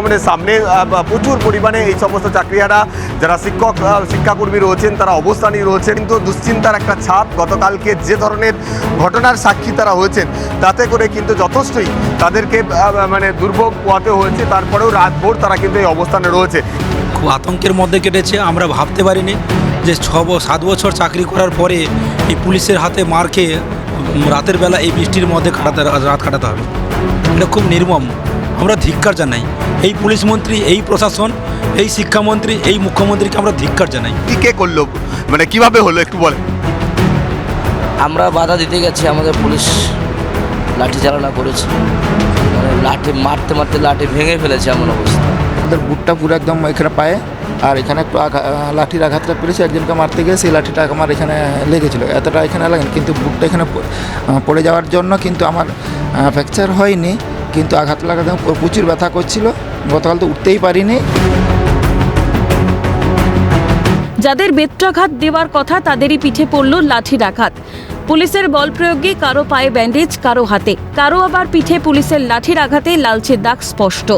ভবনের সামনে প্রচুর পরিমাণে এই সমস্ত চাকরিয়ারা যারা শিক্ষক শিক্ষাকর্মী রয়েছেন, তারা অবস্থানই রয়েছেন। কিন্তু দুশ্চিন্তার একটা ছাপ গতকালকে যে ধরনের ঘটনার সাক্ষী তারা হয়েছেন, তাতে করে কিন্তু যথেষ্টই তাদেরকে মানে দুর্ভোগ পোয়াতে হয়েছে। তারপরেও রাতভর তারা কিন্তু এই অবস্থানে রয়েছে। খুব আতঙ্কের মধ্যে কেটেছে, আমরা ভাবতে পারিনি যে ছ সাত বছর চাকরি করার পরে এই পুলিশের হাতে মার খেয়ে রাতের বেলা এই বৃষ্টির মধ্যে কাটাতে, রাত কাটাতে হবে। এটা খুব নির্মম। আমরা ধিক্কার জানাই। এই পুলিশ মন্ত্রী এই প্রশাসন এই শিক্ষামন্ত্রী এই মুখ্যমন্ত্রীকে আমরা ধিক্কার জানাই। কি কে করল? মানে কীভাবে হলো একটু বলে আমরা বাধা দিতে গেছি আমাদের পুলিশ লাঠি চালনা করেছে। মানে লাঠি মারতে মারতে লাঠি ভেঙে ফেলেছে এমন অবস্থা। আমাদের বুটটা পুরো একদম এখানে পায়ে আর এখানে একটু লাঠির আঘাতটা পেরেছে একজনকে মারতে গিয়ে সেই লাঠিটা আমার এখানে লেগেছিল। এতটা এখানে লাগেনি কিন্তু বুটটা এখানে পড়ে যাওয়ার জন্য কিন্তু আমার ফ্র্যাকচার হয়নি। কিন্তু আঘাত লাগাতে প্রচুর ব্যথা করছিল। গতকাল তো উঠতেই পারিনি। যাদের বেত্রাঘাত দেওয়ার কথা তাদেরই পিঠে পড়ল লাঠির আঘাত। পুলিশের বল প্রয়োগে কারও পায়ে ব্যান্ডেজ, কারও হাতে। কারও আবার পিঠে পুলিশের লাঠির আঘাতে লালচে দাগ স্পষ্ট।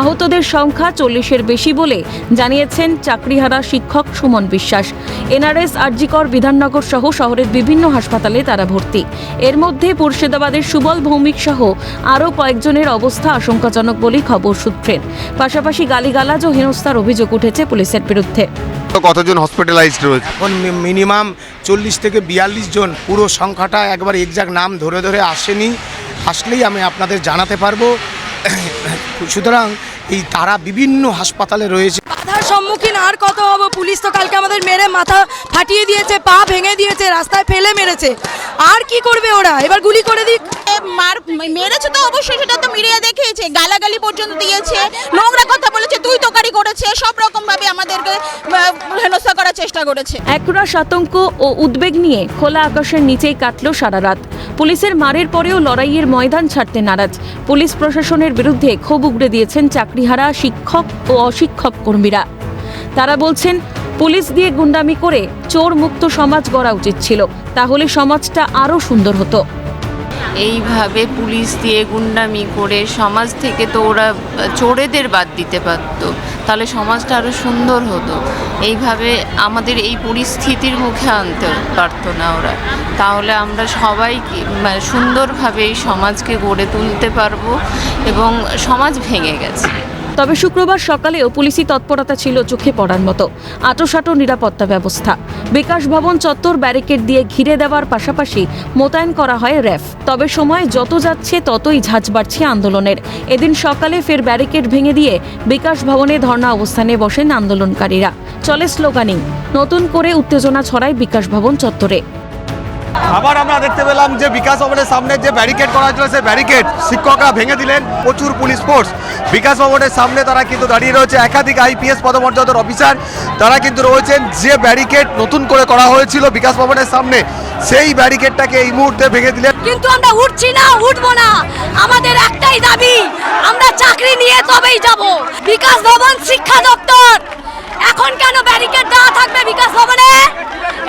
আহতদের সংখ্যা চল্লিশের বেশি বলে জানিয়েছেন চাকরিহারা শিক্ষক সুমন বিশ্বাস। এনআরএস, আরজিকর, বিধাননগর সহ শহরের বিভিন্ন হাসপাতালে তারা ভর্তি। এর মধ্যে মুর্শিদাবাদের সুবল ভৌমিক সহ আরও কয়েকজনের অবস্থা আশঙ্কাজনক বলেই খবর সূত্রের। পাশাপাশি গালিগালাজ ও হেনস্থার অভিযোগ উঠেছে পুলিশের বিরুদ্ধে। কতজন হসপিটালাইজড রয়েছে? এখন মিনিমাম চল্লিশ থেকে বিয়াল্লিশ জন। পুরো সংখ্যাটা একবার এক্সাক্ট নাম ধরে ধরে আসেনি। আসলেই আমি আপনাদের জানাতে পারব। সুতরাং এই তারা বিভিন্ন হাসপাতালে রয়েছে। বাধার সম্মুখীন আর কত হব? পুলিশ তো কালকে আমাদের মেরে মাথা ফাটিয়ে দিয়েছে পা ভেঙে দিয়েছে রাস্তায় ফেলে মেরেছে। আর কি করবে ওরা? এবার গুলি করে দিক। মার মেরেছে তো অবশ্যই সেটা তো মিডিয়া দেখিয়েছে। গালাগালি পর্যন্ত দিয়েছে। নোংরা কথা চেষ্টা করেছে। একরাশ আতঙ্ক ও উদ্বেগ নিয়ে খোলা আকাশের নিচেই কাটল সারা রাত। পুলিশের মারের পরেও লড়াইয়ের ময়দান ছাড়তে নারাজ। পুলিশ প্রশাসনের বিরুদ্ধে ক্ষোভ উগড়ে দিয়েছেন চাকরিহারা শিক্ষক ও অশিক্ষক কর্মীরা। তারা বলছেন পুলিশ দিয়ে গুন্ডামি করে চোর মুক্ত সমাজ গড়া উচিত ছিল। তাহলে সমাজটা আরও সুন্দর হতো। এইভাবে পুলিশ দিয়ে গুন্ডামি করে সমাজ থেকে তো ওরা চোরেদের বাদ দিতে পারতো। তাহলে সমাজটা আরও সুন্দর হতো। এইভাবে আমাদের এই পরিস্থিতির মুখে আনতে পারত না ওরা। তাহলে আমরা সবাই মানে সুন্দরভাবে এই সমাজকে গড়ে তুলতে পারব এবং সমাজ ভেঙে গেছে। তবে শুক্রবার সকালেও পুলিশি তৎপরতা ছিল চোখে পড়ার মতো। আটোসাটো নিরাপত্তা ব্যবস্থা। বিকাশ ভবন চত্বর ব্যারিকেড দিয়ে ঘিরে দেওয়ার পাশাপাশি মোতায়েন করা হয় র্যাফ। তবে সময় যত যাচ্ছে, ততই ঝাঁঝ বাড়ছে আন্দোলনের। এদিন সকালে ফের ব্যারিকেড ভেঙে দিয়ে বিকাশ ভবনে ধর্ণা অবস্থানে বসেন আন্দোলনকারীরা। চলে স্লোগানিং, নতুন করে উত্তেজনা ছড়ায় বিকাশ ভবন চত্বরে। আবার আমরা দেখতে পেলাম যে বিকাশ ভবনের সামনে যে ব্যারিকেড করা হয়েছিল, সেই ব্যারিকেড শিক্ষকরা ভেঙে দিলেন প্রচুর পুলিশ ফোর্স বিকাশ ভবনের সামনে তারা কিন্তু দাঁড়িয়ে রয়েছে। একাধিক আইপিএস পদমর্যাদার অফিসার তারা কিন্তু রয়েছেন যে ব্যারিকেড নতুন করে করা হয়েছিল বিকাশ ভবনের সামনে। সেই ব্যারিকেডটাকে এই মুহূর্তে ভেঙে দিলেন। কিন্তু আমরা উঠছি না, উঠবো না। আমাদের একটাই দাবি, আমরা চাকরি নিয়ে তবেই যাব। বিকাশ ভবন শিক্ষা দপ্তর এখন কেন ব্যারিকেড দেওয়া থাকবে বিকাশ ভবনে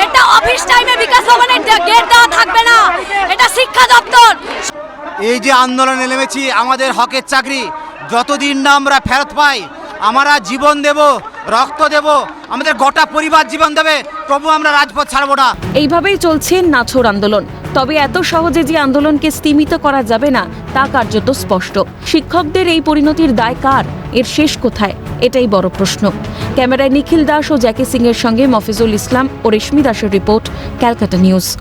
এটা অফিস টাইমে বিকাশ ভবনের গেট দেওয়া থাকবে না। এটা শিক্ষা দপ্তর। এই যে আন্দোলনে নেমেছি আমাদের হকের চাকরি। যতদিন না আমরা ফেরত পাই আমরা জীবন দেব রক্ত দেব আমাদের গোটা পরিবার জীবন দেবে তবু আমরা রাজপথ ছাড়বো না। এইভাবেই চলছে নাছোড় আন্দোলন। তবে এত সহজে যে আন্দোলনকে স্তীমিত করা যাবে না, তা কার্যত স্পষ্ট। শিক্ষকদের এই পরিণতির দায় কার? এর শেষ কোথায়? এটাই বড় প্রশ্ন। ক্যামেরায় নিখিল দাস ও জ্যাকি সিং এর সঙ্গে মফিজুল ইসলাম ও রেশমি দাসের রিপোর্ট, ক্যালকাটা নিউজ।